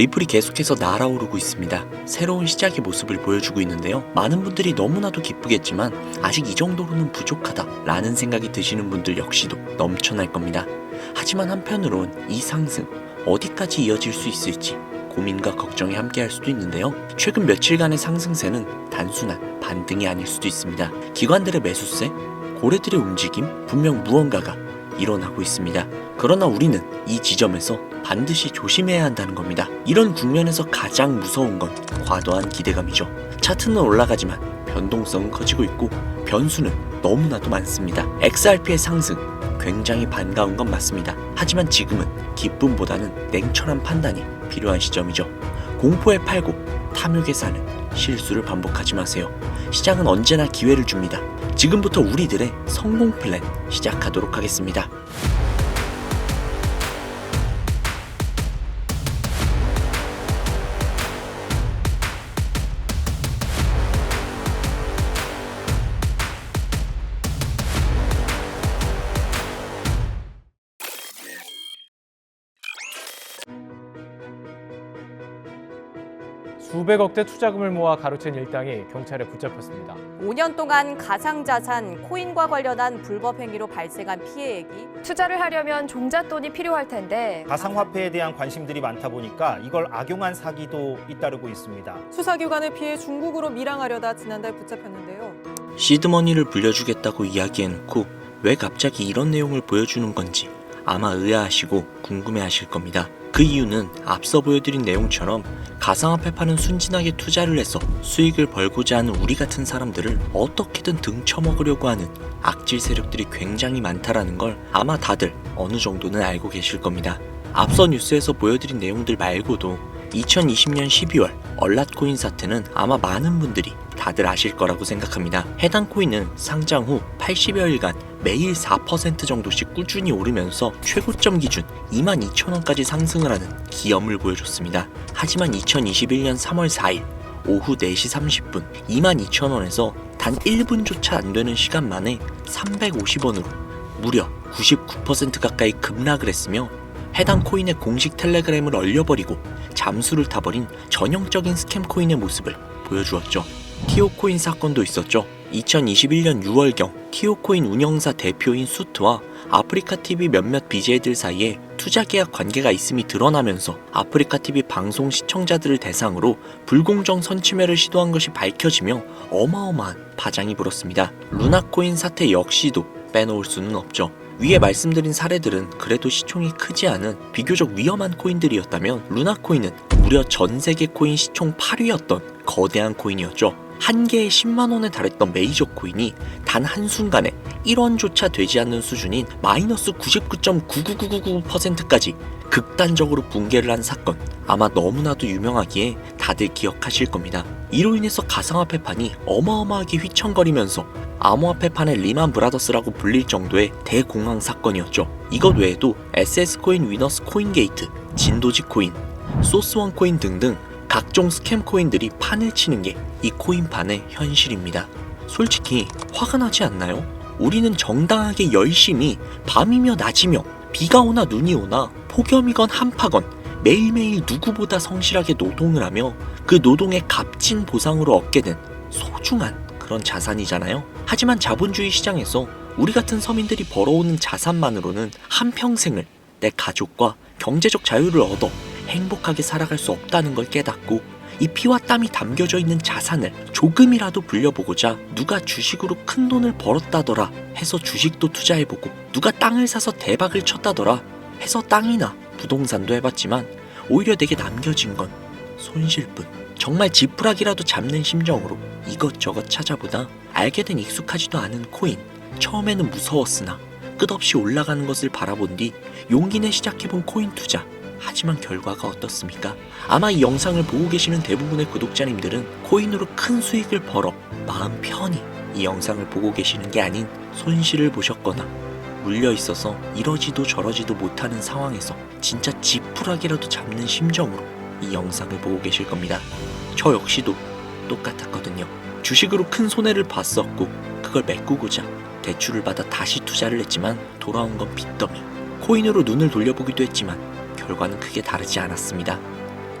리플이 계속해서 날아오르고 있습니다. 새로운 시작의 모습을 보여주고 있는데요. 많은 분들이 너무나도 기쁘겠지만 아직 이 정도로는 부족하다 라는 생각이 드시는 분들 역시도 넘쳐날 겁니다. 하지만 한편으론 이 상승 어디까지 이어질 수 있을지 고민과 걱정이 함께할 수도 있는데요. 최근 며칠간의 상승세는 단순한 반등이 아닐 수도 있습니다. 기관들의 매수세, 고래들의 움직임, 분명 무언가가 일어나고 있습니다. 그러나 우리는 이 지점에서 반드시 조심해야 한다는 겁니다. 이런 국면에서 가장 무서운 건 과도한 기대감이죠. 차트는 올라가지만 변동성은 커지고 있고 변수는 너무나도 많습니다. XRP의 상승 굉장히 반가운 건 맞습니다. 하지만 지금은 기쁨보다는 냉철한 판단이 필요한 시점이죠. 공포에 팔고 탐욕에 사는 실수를 반복하지 마세요. 시장은 언제나 기회를 줍니다. 지금부터 우리들의 성공 플랜 시작하도록 하겠습니다. 수백억대 투자금을 모아 가로챈 일당이 경찰에 붙잡혔습니다. 5년 동안 가상자산, 코인과 관련한 불법 행위로 발생한 피해액이 투자를 하려면 종잣돈이 필요할 텐데 가상화폐에 대한 관심들이 많다 보니까 이걸 악용한 사기도 잇따르고 있습니다. 수사기관의 피해 중국으로 밀항하려다 지난달 붙잡혔는데요. 시드머니를 불려주겠다고 이야기해놓고 왜 갑자기 이런 내용을 보여주는 건지 아마 의아하시고 궁금해하실 겁니다. 그 이유는 앞서 보여드린 내용처럼 가상화폐 파는 순진하게 투자를 해서 수익을 벌고자 하는 우리 같은 사람들을 어떻게든 등쳐먹으려고 하는 악질 세력들이 굉장히 많다라는 걸 아마 다들 어느 정도는 알고 계실 겁니다. 앞서 뉴스에서 보여드린 내용들 말고도 2020년 12월 얼랏코인 사태는 아마 많은 분들이 다들 아실 거라고 생각합니다. 해당 코인은 상장 후 80여일간 매일 4% 정도씩 꾸준히 오르면서 최고점 기준 22,000원까지 상승을 하는 기염을 보여줬습니다. 하지만 2021년 3월 4일 오후 4시 30분 22,000원에서 단 1분조차 안 되는 시간 만에 350원으로 무려 99% 가까이 급락을 했으며 해당 코인의 공식 텔레그램을 얼려버리고 잠수를 타버린 전형적인 스캠 코인의 모습을 보여주었죠. 티오코인 사건도 있었죠. 2021년 6월경 티오코인 운영사 대표인 수트와 아프리카 TV 몇몇 BJ들 사이에 투자 계약 관계가 있음이 드러나면서 아프리카 TV 방송 시청자들을 대상으로 불공정 선취매를 시도한 것이 밝혀지며 어마어마한 파장이 불었습니다. 루나코인 사태 역시도 빼놓을 수는 없죠. 위에 말씀드린 사례들은 그래도 시총이 크지 않은 비교적 위험한 코인들이었다면 루나코인은 무려 전 세계 코인 시총 8위였던 거대한 코인이었죠. 한 개에 10만 원에 달했던 메이저 코인이 단 한순간에 1원조차 되지 않는 수준인 마이너스 99.99999%까지 극단적으로 붕괴를 한 사건 아마 너무나도 유명하기에 다들 기억하실 겁니다. 이로 인해서 가상화폐판이 어마어마하게 휘청거리면서 암호화폐판의 리만 브라더스라고 불릴 정도의 대공황 사건이었죠. 이것 외에도 SS코인 위너스 코인게이트, 진도지 코인, 소스원 코인 등등 각종 스캠 코인들이 판을 치는 게 이 코인판의 현실입니다. 솔직히 화가 나지 않나요? 우리는 정당하게 열심히 밤이며 낮이며 비가 오나 눈이 오나 폭염이건 한파건 매일매일 누구보다 성실하게 노동을 하며 그 노동의 값진 보상으로 얻게 된 소중한 그런 자산이잖아요. 하지만 자본주의 시장에서 우리 같은 서민들이 벌어오는 자산만으로는 한평생을 내 가족과 경제적 자유를 얻어 행복하게 살아갈 수 없다는 걸 깨닫고 이 피와 땀이 담겨져 있는 자산을 조금이라도 불려보고자 누가 주식으로 큰 돈을 벌었다더라 해서 주식도 투자해보고 누가 땅을 사서 대박을 쳤다더라 해서 땅이나 부동산도 해봤지만 오히려 내게 남겨진 건 손실뿐. 정말 지푸라기라도 잡는 심정으로 이것저것 찾아보다 알게 된 익숙하지도 않은 코인 처음에는 무서웠으나 끝없이 올라가는 것을 바라본 뒤 용기 내 시작해본 코인 투자 하지만 결과가 어떻습니까? 아마 이 영상을 보고 계시는 대부분의 구독자님들은 코인으로 큰 수익을 벌어 마음 편히 이 영상을 보고 계시는 게 아닌 손실을 보셨거나 물려 있어서 이러지도 저러지도 못하는 상황에서 진짜 지푸라기라도 잡는 심정으로 이 영상을 보고 계실 겁니다. 저 역시도 똑같았거든요. 주식으로 큰 손해를 봤었고 그걸 메꾸고자 대출을 받아 다시 투자를 했지만 돌아온 건 빚더미. 코인으로 눈을 돌려보기도 했지만 결과는 크게 다르지 않았습니다.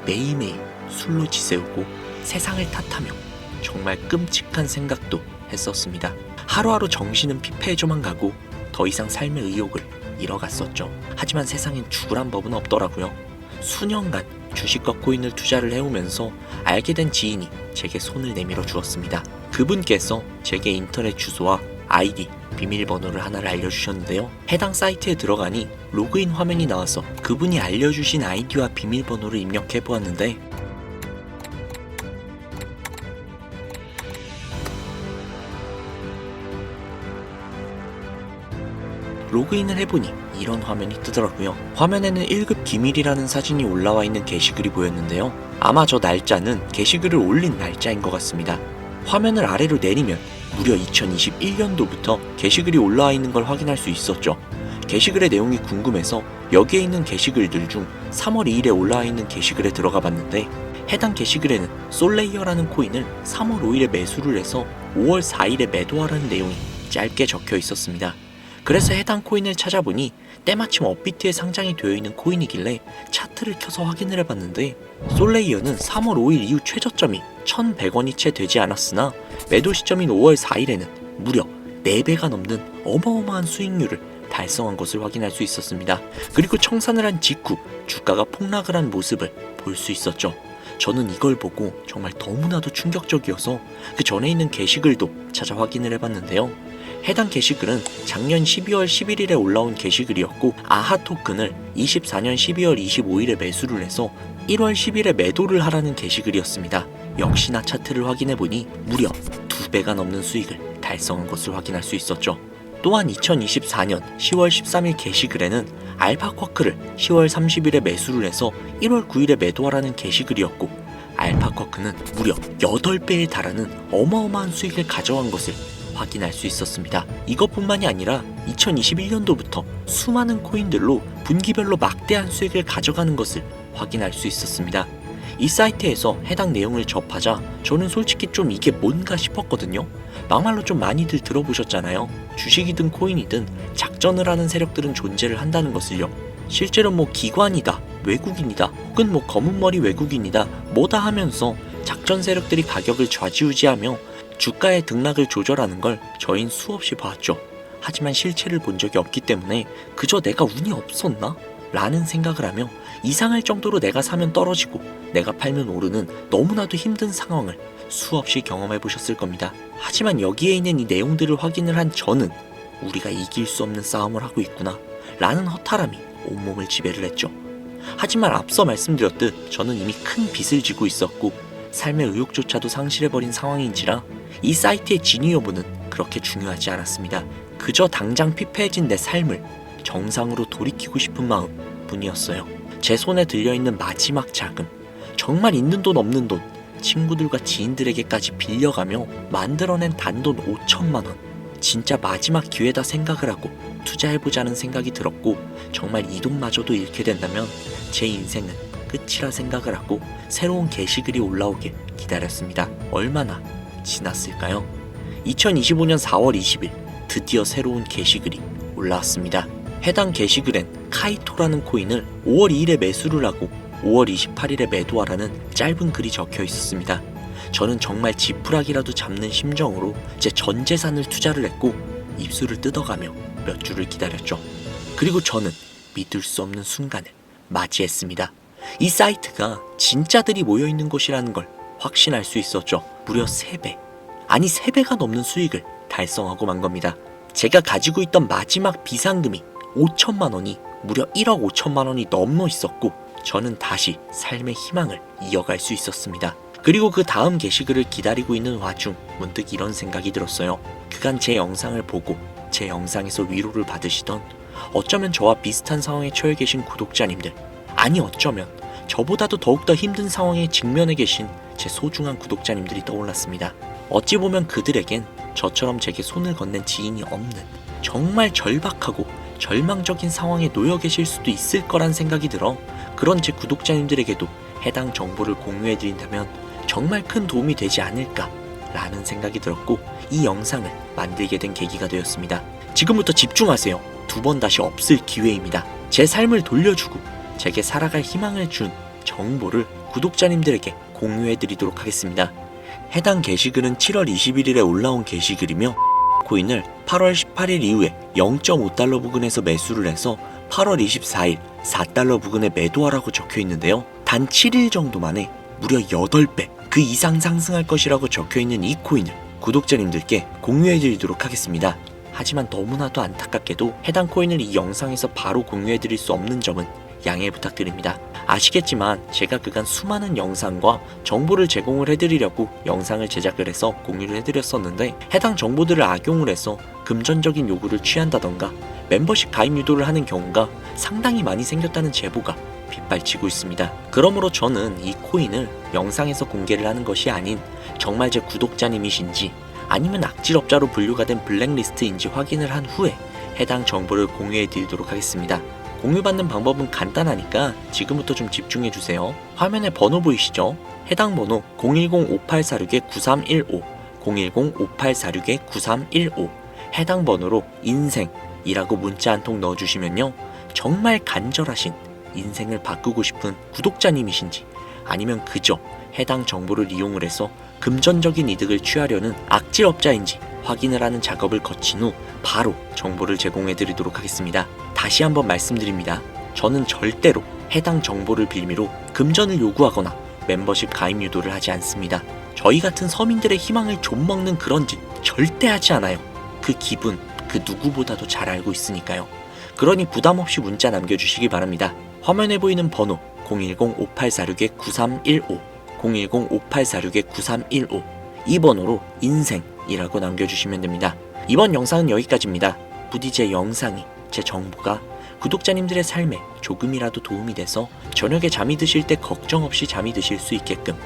매일매일 술로 지새우고 세상을 탓하며 정말 끔찍한 생각도 했었습니다. 하루하루 정신은 피폐해져만 가고 더 이상 삶의 의욕을 잃어갔었죠. 하지만 세상엔 죽으란 법은 없더라고요. 수년간 주식과 코인을 투자를 해오면서 알게 된 지인이 제게 손을 내밀어 주었습니다. 그분께서 제게 인터넷 주소와 아이디, 비밀번호를 하나를 알려주셨는데요. 해당 사이트에 들어가니 로그인 화면이 나와서 그분이 알려주신 아이디와 비밀번호를 입력해 보았는데 로그인을 해보니 이런 화면이 뜨더라고요. 화면에는 1급 기밀이라는 사진이 올라와 있는 게시글이 보였는데요. 아마 저 날짜는 게시글을 올린 날짜인 것 같습니다. 화면을 아래로 내리면 무려 2021년도부터 게시글이 올라와 있는 걸 확인할 수 있었죠. 게시글의 내용이 궁금해서 여기에 있는 게시글들 중 3월 2일에 올라와 있는 게시글에 들어가 봤는데 해당 게시글에는 솔레이어라는 코인을 3월 5일에 매수를 해서 5월 4일에 매도하라는 내용이 짧게 적혀 있었습니다. 그래서 해당 코인을 찾아보니 때마침 업비트에 상장이 되어 있는 코인이길래 차트를 켜서 확인을 해봤는데 솔레이어는 3월 5일 이후 최저점이 1,100원이 채 되지 않았으나 매도 시점인 5월 4일에는 무려 4배가 넘는 어마어마한 수익률을 달성한 것을 확인할 수 있었습니다. 그리고 청산을 한 직후 주가가 폭락을 한 모습을 볼 수 있었죠. 저는 이걸 보고 정말 너무나도 충격적이어서 그 전에 있는 게시글도 찾아 확인을 해봤는데요. 해당 게시글은 작년 12월 11일에 올라온 게시글이었고 아하 토큰을 24년 12월 25일에 매수를 해서 1월 10일에 매도를 하라는 게시글이었습니다. 역시나 차트를 확인해보니 무려 2배가 넘는 수익을 달성한 것을 확인할 수 있었죠. 또한 2024년 10월 13일 게시글에는 알파쿼크를 10월 30일에 매수를 해서 1월 9일에 매도하라는 게시글이었고 알파쿼크는 무려 8배에 달하는 어마어마한 수익을 가져간 것을 확인할 수 있었습니다. 이것뿐만이 아니라 2021년도부터 수많은 코인들로 분기별로 막대한 수익을 가져가는 것을 확인할 수 있었습니다. 이 사이트에서 해당 내용을 접하자 저는 솔직히 좀 이게 뭔가 싶었거든요. 막말로 좀 많이들 들어보셨잖아요. 주식이든 코인이든 작전을 하는 세력들은 존재를 한다는 것을요. 실제로 뭐 기관이다, 외국인이다, 혹은 뭐 검은머리 외국인이다, 뭐다 하면서 작전 세력들이 가격을 좌지우지하며 주가의 등락을 조절하는 걸 저흰 수없이 봤죠. 하지만 실체를 본 적이 없기 때문에 그저 내가 운이 없었나? 라는 생각을 하며 이상할 정도로 내가 사면 떨어지고 내가 팔면 오르는 너무나도 힘든 상황을 수없이 경험해 보셨을 겁니다. 하지만 여기에 있는 이 내용들을 확인을 한 저는 우리가 이길 수 없는 싸움을 하고 있구나 라는 허탈함이 온몸을 지배를 했죠. 하지만 앞서 말씀드렸듯 저는 이미 큰 빚을 지고 있었고 삶의 의욕조차도 상실해버린 상황인지라 이 사이트의 진위 여부는 그렇게 중요하지 않았습니다. 그저 당장 피폐해진 내 삶을 정상으로 돌이키고 싶은 마음 뿐이었어요. 제 손에 들려있는 마지막 자금. 정말 있는 돈 없는 돈. 친구들과 지인들에게까지 빌려가며 만들어낸 단돈 5천만 원. 진짜 마지막 기회다 생각을 하고 투자해보자는 생각이 들었고 정말 이 돈마저도 잃게 된다면 제 인생은 끝이라 생각을 하고 새로운 게시글이 올라오길 기다렸습니다. 얼마나 지났을까요? 2025년 4월 20일 드디어 새로운 게시글이 올라왔습니다. 해당 게시글엔 카이토라는 코인을 5월 2일에 매수를 하고 5월 28일에 매도하라는 짧은 글이 적혀 있었습니다. 저는 정말 지푸라기라도 잡는 심정으로 제 전 재산을 투자를 했고 입술을 뜯어가며 몇 주를 기다렸죠. 그리고 저는 믿을 수 없는 순간을 맞이했습니다. 이 사이트가 진짜들이 모여 있는 곳이라는 걸 확신할 수 있었죠. 무려 3배. 아니 3배가 넘는 수익을 달성하고 만 겁니다. 제가 가지고 있던 마지막 비상금이 5천만 원이 무려 1억 5천만 원이 넘어 있었고 저는 다시 삶의 희망을 이어갈 수 있었습니다. 그리고 그 다음 게시글을 기다리고 있는 와중 문득 이런 생각이 들었어요. 그간 제 영상을 보고 제 영상에서 위로를 받으시던 어쩌면 저와 비슷한 상황에 처해 계신 구독자님들 아니 어쩌면 저보다도 더욱더 힘든 상황에 직면해 계신 제 소중한 구독자님들이 떠올랐습니다. 어찌 보면 그들에겐 저처럼 제게 손을 건넨 지인이 없는 정말 절박하고 절망적인 상황에 놓여 계실 수도 있을 거란 생각이 들어 그런 제 구독자님들에게도 해당 정보를 공유해 드린다면 정말 큰 도움이 되지 않을까 라는 생각이 들었고 이 영상을 만들게 된 계기가 되었습니다. 지금부터 집중하세요. 두 번 다시 없을 기회입니다. 제 삶을 돌려주고 제게 살아갈 희망을 준 정보를 구독자님들에게 공유해 드리도록 하겠습니다. 해당 게시글은 7월 21일에 올라온 게시글이며 코인을 8월 18일 이후에 0.5달러 부근에서 매수를 해서 8월 24일 4달러 부근에 매도하라고 적혀 있는데요. 단 7일 정도 만에 무려 8배 그 이상 상승할 것이라고 적혀 있는 이 코인을 구독자님들께 공유해 드리도록 하겠습니다. 하지만 너무나도 안타깝게도 해당 코인을 이 영상에서 바로 공유해 드릴 수 없는 점은 양해 부탁드립니다. 아시겠지만 제가 그간 수많은 영상과 정보를 제공을 해드리려고 영상을 제작을 해서 공유를 해드렸었는데 해당 정보들을 악용을 해서 금전적인 요구를 취한다던가 멤버십 가입 유도를 하는 경우가 상당히 많이 생겼다는 제보가 빗발치고 있습니다. 그러므로 저는 이 코인을 영상에서 공개를 하는 것이 아닌 정말 제 구독자님이신지 아니면 악질업자로 분류가 된 블랙리스트인지 확인을 한 후에 해당 정보를 공유해 드리도록 하겠습니다. 공유받는 방법은 간단하니까 지금부터 좀 집중해 주세요. 화면에 번호 보이시죠? 해당 번호 010-5846-9315, 010-5846-9315 해당 번호로 인생이라고 문자 한 통 넣어주시면요. 정말 간절하신 인생을 바꾸고 싶은 구독자님이신지 아니면 그저 해당 정보를 이용을 해서 금전적인 이득을 취하려는 악질업자인지 확인을 하는 작업을 거친 후 바로 정보를 제공해 드리도록 하겠습니다. 다시 한번 말씀드립니다. 저는 절대로 해당 정보를 빌미로 금전을 요구하거나 멤버십 가입 유도를 하지 않습니다. 저희 같은 서민들의 희망을 좀먹는 그런 짓 절대 하지 않아요. 그 기분 그 누구보다도 잘 알고 있으니까요. 그러니 부담 없이 문자 남겨주시기 바랍니다. 화면에 보이는 번호 010-5846-9315 010-5846-9315 이 번호로 인생이라고 남겨주시면 됩니다. 이번 영상은 여기까지입니다. 부디 제 영상이 제 정보가 구독자님들의 삶에 조금이라도 도움이 돼서 저녁에 잠이 드실 때 걱정 없이 잠이 드실 수 있게끔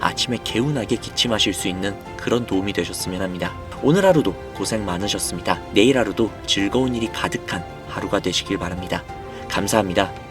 아침에 개운하게 기침하실 수 있는 그런 도움이 되셨으면 합니다. 오늘 하루도 고생 많으셨습니다. 내일 하루도 즐거운 일이 가득한 하루가 되시길 바랍니다. 감사합니다.